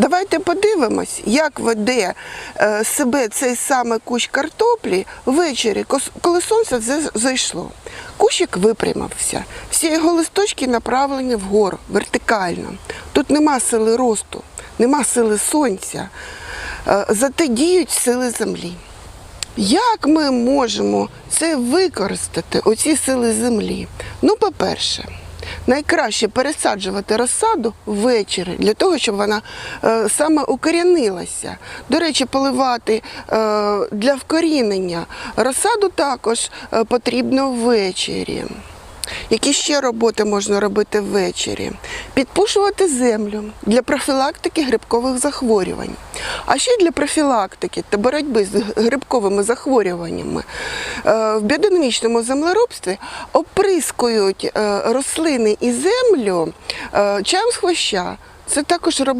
Давайте подивимось, як веде е, себе цей саме кущ картоплі ввечері, коли сонце зайшло. Кущик випрямився, всі його листочки направлені вгору, вертикально. Тут нема сили росту, нема сили сонця, е, зате діють сили землі. Як ми можемо це використати, оці сили землі? Ну, по-перше, найкраще пересаджувати розсаду ввечері для того, щоб вона е, саме укорінилася. До речі, поливати е, для вкорінення розсаду також е, потрібно ввечері. Які ще роботи можна робити ввечері? Підпушувати землю для профілактики грибкових захворювань. А ще для профілактики та боротьби з грибковими захворюваннями е, в біодинамічному землеробстві оприскують е, рослини і землю е, чаєм з хвоща. Це також роблять.